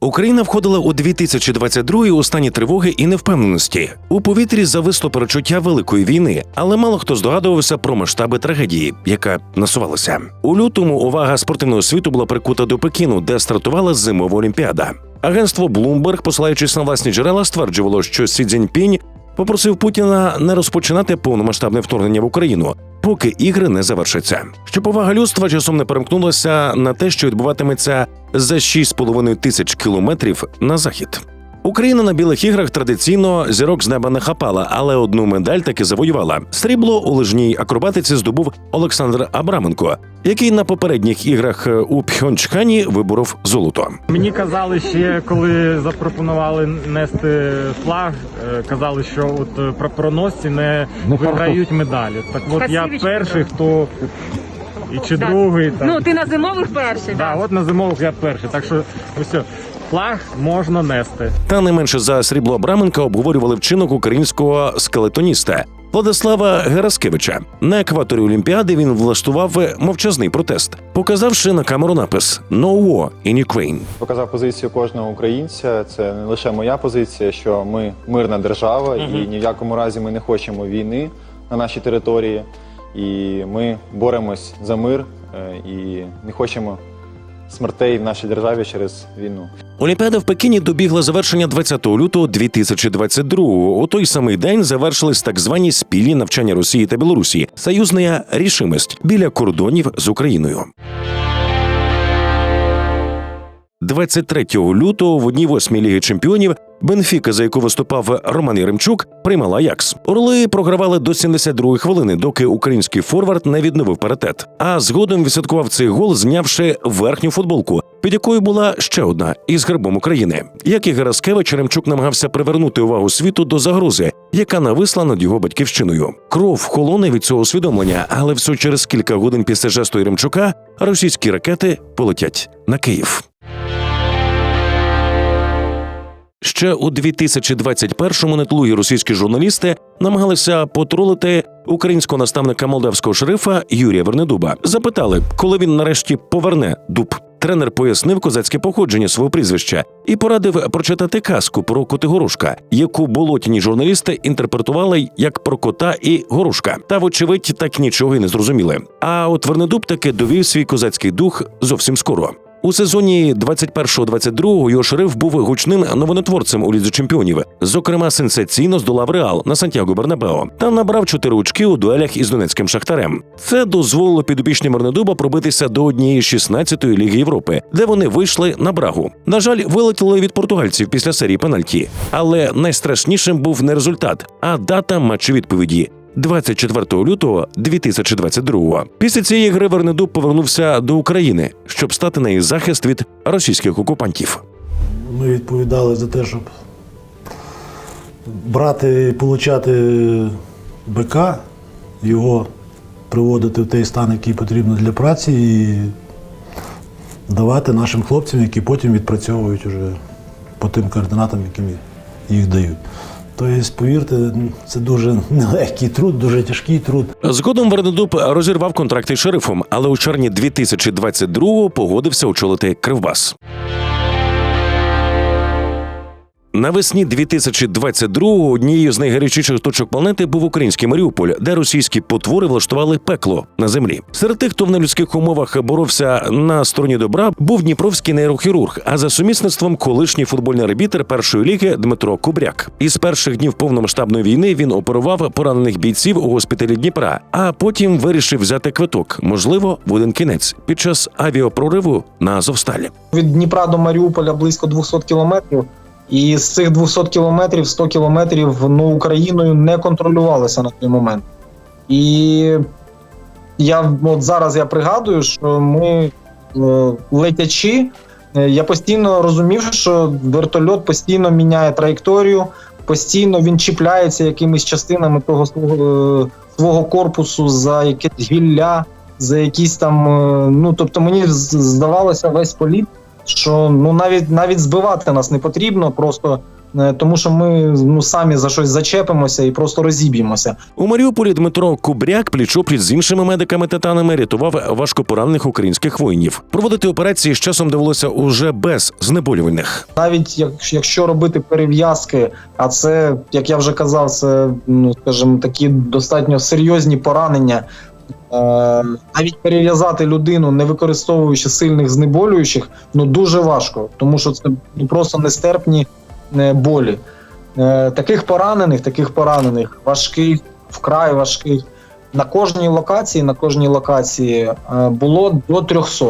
Україна входила у 2022 у стані тривоги і невпевненості. У повітрі зависло перечуття великої війни, але мало хто здогадувався про масштаби трагедії, яка насувалася. У лютому увага спортивного світу була прикута до Пекіну, де стартувала зимова олімпіада. Агентство Bloomberg, посилаючись на власні джерела, стверджувало, що Сі Цзіньпінь попросив Путіна не розпочинати повномасштабне вторгнення в Україну, поки ігри не завершаться. Щоб повага людства часом не перемкнулася на те, що відбуватиметься за 6,5 тисяч кілометрів на захід. Україна на білих іграх традиційно зірок з неба не хапала, але одну медаль таки завоювала. Срібло у лижній акробатиці здобув Олександр Абраменко, який на попередніх іграх у Пхьончхані виборов золото. Мені казали ще, коли запропонували нести флаг, е, казали, що от е, прапороносці не виграють медалі. Так от я перший, хто і чи другий. Так. Ну, ти на зимових перший, да, так. от на зимових я перший. Так що ось флаг можна нести. Та не менше за срібло Абраменка обговорювали вчинок українського скелетоніста Владислава Гераскевича. На екваторі Олімпіади він влаштував мовчазний протест, показавши на камеру напис «No war in Ukraine». показав позицію кожного українця. Це не лише моя позиція, що ми мирна держава, і ні в якому разі ми не хочемо війни на нашій території. І ми боремось за мир е, і не хочемо смертей в нашій державі через війну. Олімпіада в Пекіні добігла завершення 20 лютого 2022 У той самий день завершились так звані спільні навчання Росії та Білорусі, союзна рішимость біля кордонів з Україною. 23 лютого в одній восьмій ліги чемпіонів Бенфіка, за яку виступав Роман Яремчук, приймала Аякс. Орли програвали до 72-ї хвилини, доки український форвард не відновив паритет. А згодом відсвяткував цей гол, знявши верхню футболку, під якою була ще одна із гербом України. Як і Гераскевич, Яремчук намагався привернути увагу світу до загрози, яка нависла над його батьківщиною. Кров холоне від цього усвідомлення, але все через кілька годин після жесту Яремчука російські ракети полетять на Київ. Ще у 2021-му нетлугі російські журналісти намагалися потролити українського наставника молдавського шерифа Юрія Вернедуба. Запитали, коли він нарешті поверне дуб. Тренер пояснив козацьке походження свого прізвища і порадив прочитати казку про Котигорошка, яку болотні журналісти інтерпретували як про кота і горошка. Та, вочевидь, так нічого й не зрозуміли. А от Вернедуб таки довів свій козацький дух зовсім скоро. У сезоні 21-22 його шериф був гучним новонотворцем у лізі чемпіонів. Зокрема, сенсаційно здолав Реал на Сантьяго Бернабео та набрав чотири очки у дуелях із Донецьким шахтарем. Це дозволило підопічнім Мернедуба пробитися до однієї 16-ї ліги Європи, де вони вийшли на брагу. На жаль, вилетіли від португальців після серії пенальті. Але найстрашнішим був не результат, а дата матчу відповіді. 24 лютого 2022 Після цієї гри Вернедуб повернувся до України, щоб стати на її захист від російських окупантів. Ми відповідали за те, щоб брати і получати БК, його приводити в той стан, який потрібно для праці, і давати нашим хлопцям, які потім відпрацьовують уже по тим координатам, яким їх дають. Тобто, повірте, це дуже нелегкий труд, дуже тяжкий труд. Згодом Вернедуб розірвав контракт із шерифом, але у червні 2022 погодився очолити Кривбас. Навесні 2022-го однією з найгарячіших точок планети був український Маріуполь, де російські потвори влаштували пекло на землі. Серед тих, хто в нелюдських умовах боровся на стороні добра, був дніпровський нейрохірург, а за сумісництвом колишній футбольний арбітр першої ліги Дмитро Кубряк. Із перших днів повномасштабної війни він оперував поранених бійців у госпіталі Дніпра, а потім вирішив взяти квиток, можливо, в один кінець під час авіапрориву на Азовсталі. від Дніпра до Маріуполя близько 200 кілометрів. І з цих 200 кілометрів 100 кілометрів ну, Україною не контролювалося на той момент. І я от зараз я пригадую, що ми е, летячи, е, я постійно розумів, що вертольот постійно міняє траєкторію, постійно він чіпляється якимись частинами того свого, е, свого корпусу за якесь гілля, за якісь там. Ну тобто мені здавалося весь політ що ну навіть навіть збивати нас не потрібно, просто е, тому що ми ну самі за щось зачепимося і просто розіб'ємося. У Маріуполі Дмитро Кубряк пліч-опліч з іншими медиками титанами рятував важкопоранених українських воїнів. Проводити операції з часом довелося уже без знеболювальних. навіть як, якщо робити перев'язки, а це, як я вже казав, це ну скажімо, такі достатньо серйозні поранення. Е, навіть перев'язати людину, не використовуючи сильних знеболюючих, ну дуже важко, тому що це просто нестерпні е, болі. Е, таких поранених, таких поранених, важких, вкрай важких. На кожній локації, на кожній локації було до 300.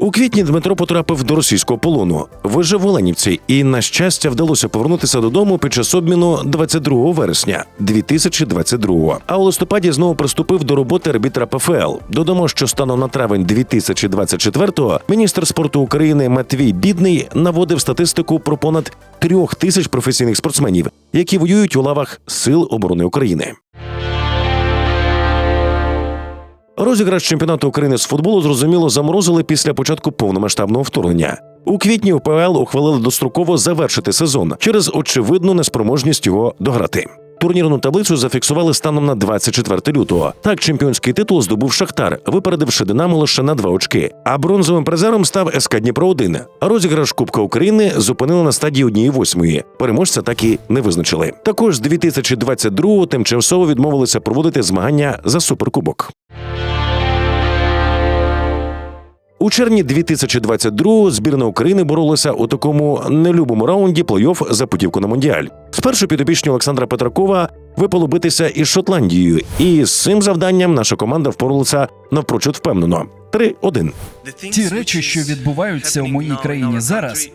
У квітні Дмитро потрапив до російського полону. Вижив в Оленівці і, на щастя, вдалося повернутися додому під час обміну 22 вересня 2022 А у листопаді знову приступив до роботи арбітра ПФЛ. Додамо, що станом на травень 2024-го міністр спорту України Матвій Бідний наводив статистику про понад трьох тисяч професійних спортсменів, які воюють у лавах Сил оборони України. Розіграш чемпіонату України з футболу зрозуміло заморозили після початку повномасштабного вторгнення. У квітні УПЛ ухвалили достроково завершити сезон через очевидну неспроможність його дограти. Турнірну таблицю зафіксували станом на 24 лютого. Так, чемпіонський титул здобув Шахтар, випередивши Динамо лише на два очки. А бронзовим призером став СК Дніпро 1 А розіграш Кубка України зупинили на стадії однієї восьмої. Переможця так і не визначили. Також з 2022-го тимчасово відмовилися проводити змагання за суперкубок. У червні 2022-го збірна України боролася у такому нелюбому раунді плей-офф за путівку на мондіаль. Спершу підопічні Олександра Петракова випало битися із Шотландією, і з цим завданням наша команда впоралася навпрочуд впевнено. 3-1. Ті речі, що відбуваються у моїй країні зараз,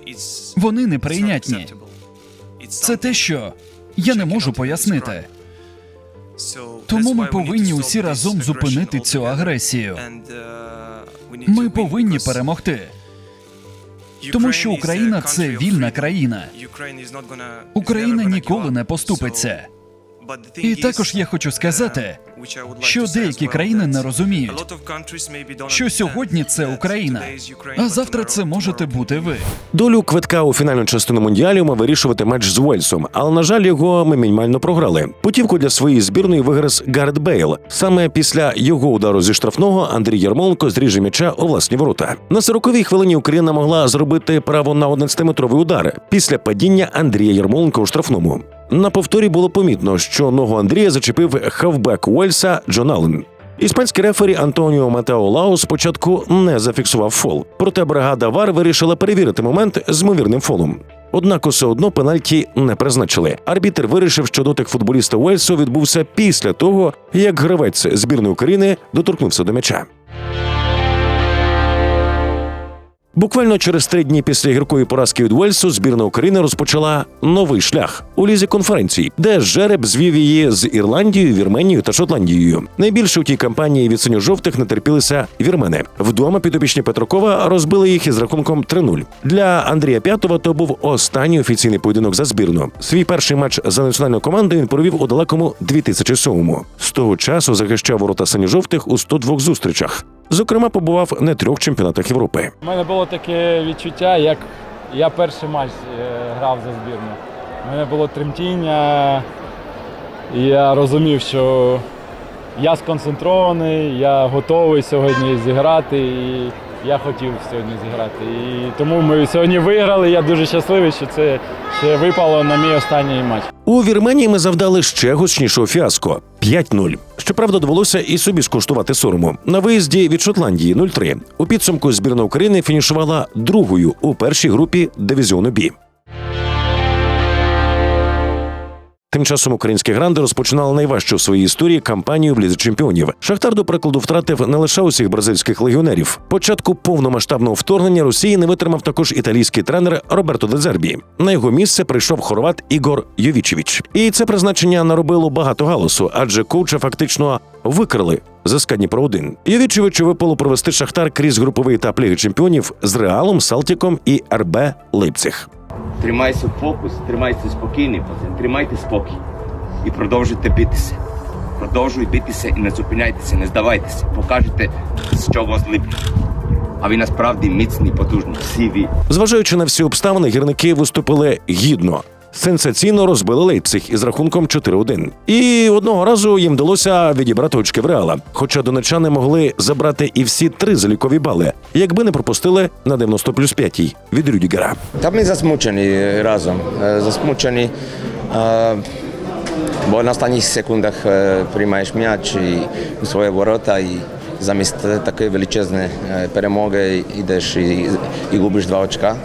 вони неприйнятні. Це те, що я не можу пояснити. Тому ми повинні усі разом зупинити цю агресію. Ми повинні перемогти. Тому що Україна це вільна країна. Україна ніколи не поступиться. І також я хочу сказати, що деякі країни не розуміють, що сьогодні це Україна, а завтра це можете бути ви. Долю квитка у фінальну частину мондіалю мав вирішувати матч з Уельсом, але на жаль, його ми мінімально програли. Путівку для своєї збірної виграв Гарет Бейл. Саме після його удару зі штрафного Андрій Ярмоленко зріже м'яча у власні ворота. На 40-й хвилині Україна могла зробити право на 11-метровий удар після падіння Андрія Ярмоленка у штрафному. На повторі було помітно, що ногу Андрія зачепив хавбек Уельса Джон Аллен. Іспанський рефері Антоніо Матео Лао спочатку не зафіксував фол. Проте бригада ВАР вирішила перевірити момент з ймовірним фолом. Однак усе одно пенальті не призначили. Арбітр вирішив, що дотик футболіста Уельсу відбувся після того, як гравець збірної України доторкнувся до м'яча. Буквально через три дні після гіркої поразки від Уельсу збірна України розпочала новий шлях у лізі конференцій, де жереб звів її з Ірландією, Вірменією та Шотландією. Найбільше у тій кампанії від синьо-жовтих не терпілися вірмени. Вдома підопічні Петракова розбили їх із рахунком 3-0. Для Андрія П'ятова то був останній офіційний поєдинок за збірну. Свій перший матч за національну команду він провів у далекому 2007-му. З того часу захищав ворота синьо-жовтих у 102 зустрічах. Зокрема, побував на трьох чемпіонатах Європи. У мене було таке відчуття, як я перший матч е, грав за збірну. У мене було тремтіння, і я розумів, що я сконцентрований, я готовий сьогодні зіграти, і я хотів сьогодні зіграти. І тому ми сьогодні виграли. Я дуже щасливий, що це, це випало на мій останній матч. У Вірменії ми завдали ще гучнішого фіаско 5-0. Щоправда, довелося і собі скуштувати сорому. На виїзді від Шотландії 0-3. У підсумку збірна України фінішувала другою у першій групі дивізіону Бі. Тим часом українські гранди розпочинали найважчу в своїй історії кампанію в лізі чемпіонів. Шахтар до прикладу втратив не лише усіх бразильських легіонерів. Початку повномасштабного вторгнення Росії не витримав також італійський тренер Роберто Дезербі. На його місце прийшов хорват Ігор Йовічевич. І це призначення наробило багато галасу, адже коуча фактично викрили за Дніпро 1 Йовічевичу випало провести Шахтар крізь груповий етап Ліги чемпіонів з Реалом, Салтіком і РБ Лейпциг. Тримайся в фокус, тримайся спокійний, пацан, тримайте спокій і продовжуйте битися. Продовжуй битися і не зупиняйтеся, не здавайтеся. Покажете, що вас липлять. А він насправді міцний, потужний. Всі ви. Зважаючи на всі обставини, гірники виступили гідно. Сенсаційно розбили Лейпциг із рахунком 4-1. І одного разу їм вдалося відібрати очки в реала. Хоча донечани могли забрати і всі три залікові бали, якби не пропустили на 90 плюс 5 від Рюдігера. Та ми засмучені разом. Е, Засмучені. е, Бо на останніх секундах е, приймаєш м'яч і у свої ворота і замість такої величезної перемоги йдеш і, і губиш два очка.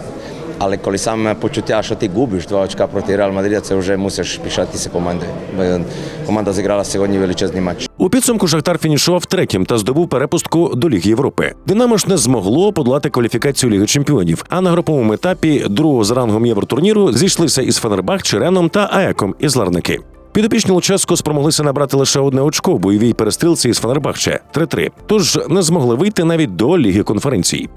Але коли саме почуття, що ти губиш два очка проти Реал Мадрида, це вже мусиш пишатися командою. Команда зіграла сьогодні величезний матч. У підсумку Шахтар фінішував третім та здобув перепустку до Ліги Європи. Динамо ж не змогло подолати кваліфікацію Ліги Чемпіонів. А на груповому етапі другого за рангом євротурніру зійшлися із Фенербах, Череном та Аеком із Ларники. Підопічні Луческо спромоглися набрати лише одне очко в бойовій перестрілці із Фенербахче 3-3. Тож не змогли вийти навіть до Ліги конференцій.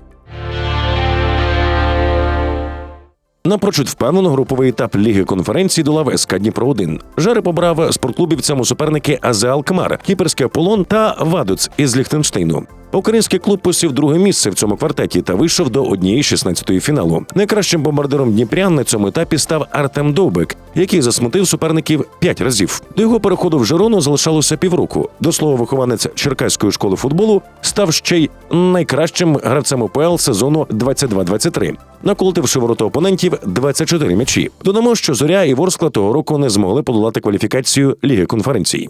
Напрочуд впевнено груповий етап Ліги конференцій долав СК Дніпро 1 Жари побрав спортклубівцям у суперники АЗ Алкмар, Кіперський Аполлон та Вадоц із Ліхтенштейну. Український клуб посів друге місце в цьому квартеті та вийшов до однієї 16-ї фіналу. Найкращим бомбардиром Дніпрян на цьому етапі став Артем Довбик, який засмутив суперників п'ять разів. До його переходу в Жирону залишалося півроку. До слова, вихованець Черкаської школи футболу став ще й найкращим гравцем УПЛ сезону 22-23, наколотивши ворота опонентів 24 м'ячі. Додамо, що зоря і Ворскла того року не змогли подолати кваліфікацію Ліги конференцій.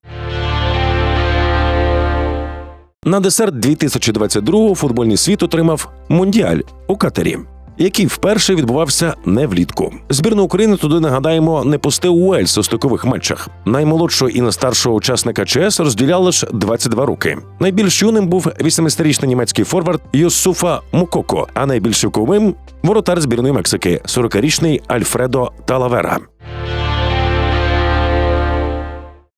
На десерт 2022-го футбольний світ отримав Мундіаль у Катері. Який вперше відбувався не влітку. Збірна України туди нагадаємо не пустив Уельс у стикових матчах. Наймолодшого і найстаршого учасника ЧС розділяли лише 22 роки. Найбільш юним був 18-річний німецький форвард Йосуфа Мукоко, а найбільш вковим воротар збірної Мексики, 40-річний Альфредо Талавера.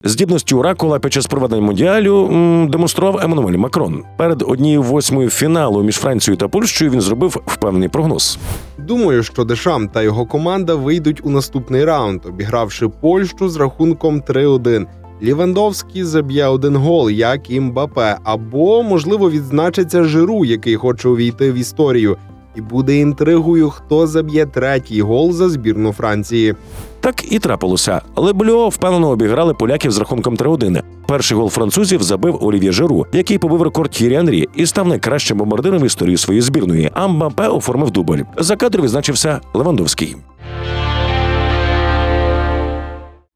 Здібності Оракула під час проведення мундіалю м, демонстрував Еммануель Макрон. Перед однією восьмою фіналу між Францією та Польщею він зробив впевнений прогноз. Думаю, що Дешам та його команда вийдуть у наступний раунд, обігравши Польщу з рахунком 3-1. Лівандовський заб'є один гол, як і Мбапе, або можливо відзначиться Жиру, який хоче увійти в історію. І буде інтригою, хто заб'є третій гол за збірну Франції. Так і трапилося. Лебльо впевнено обіграли поляків з рахунком 3-1. Перший гол французів забив Олів'є Жиру, який побив рекорд Тірі Анрі і став найкращим бомбардиром в історії своєї збірної. Амбампе оформив дубль. За кадр відзначився Левандовський.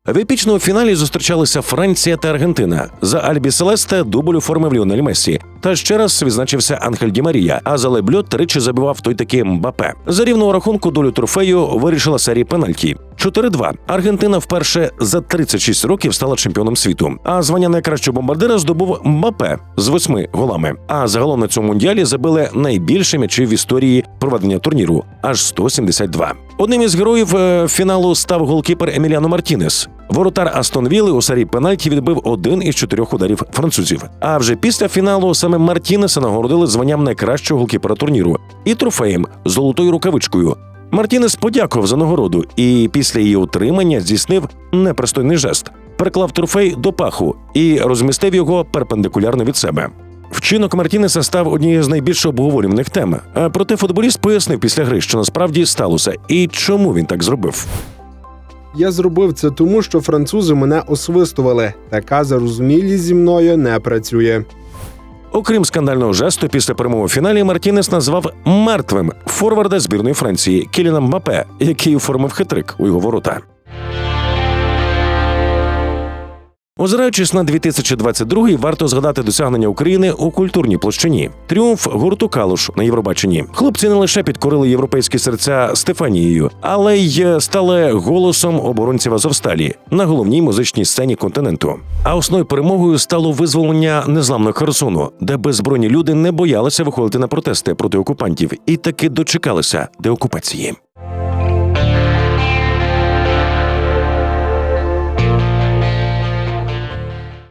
В епічному фіналі зустрічалися Франція та Аргентина. За Альбі Селесте дубль оформив Ліонель Мессі. Та ще раз відзначився Анхель Ді Марія, а за Лебльо тричі забивав той таки Мбапе. За рівного рахунку долю трофею вирішила серія пенальті. 4-2. Аргентина вперше за 36 років стала чемпіоном світу. А звання найкращого бомбардира здобув Мбапе з восьми голами. А загалом на цьому мундіалі забили найбільше м'ячів в історії проведення турніру аж 172. Одним із героїв е, фіналу став голкіпер Еміліано Мартінес. Воротар Астон Вілли у серії пенальті відбив один із чотирьох ударів французів. А вже після фіналу саме Мартінеса нагородили званням найкращого голкіпера турніру і трофеєм золотою рукавичкою. Мартінес подякував за нагороду і після її отримання здійснив непристойний жест. Приклав трофей до паху і розмістив його перпендикулярно від себе. Вчинок Мартінеса став однією з найбільш обговорюваних тем. А проте футболіст пояснив після гри, що насправді сталося, і чому він так зробив. Я зробив це тому, що французи мене освистували. Така зарозумілість зі мною не працює. Окрім скандального жесту, після перемоги в фіналі Мартінес назвав мертвим форварда збірної Франції Кіліна Мапе, який оформив хитрик у його ворота. Озираючись на 2022-й, варто згадати досягнення України у культурній площині. Тріумф гурту Калуш на Євробаченні. Хлопці не лише підкорили європейські серця Стефанією, але й стали голосом оборонців Азовсталі на головній музичній сцені континенту. А основною перемогою стало визволення незламного Херсону, де беззбройні люди не боялися виходити на протести проти окупантів і таки дочекалися деокупації.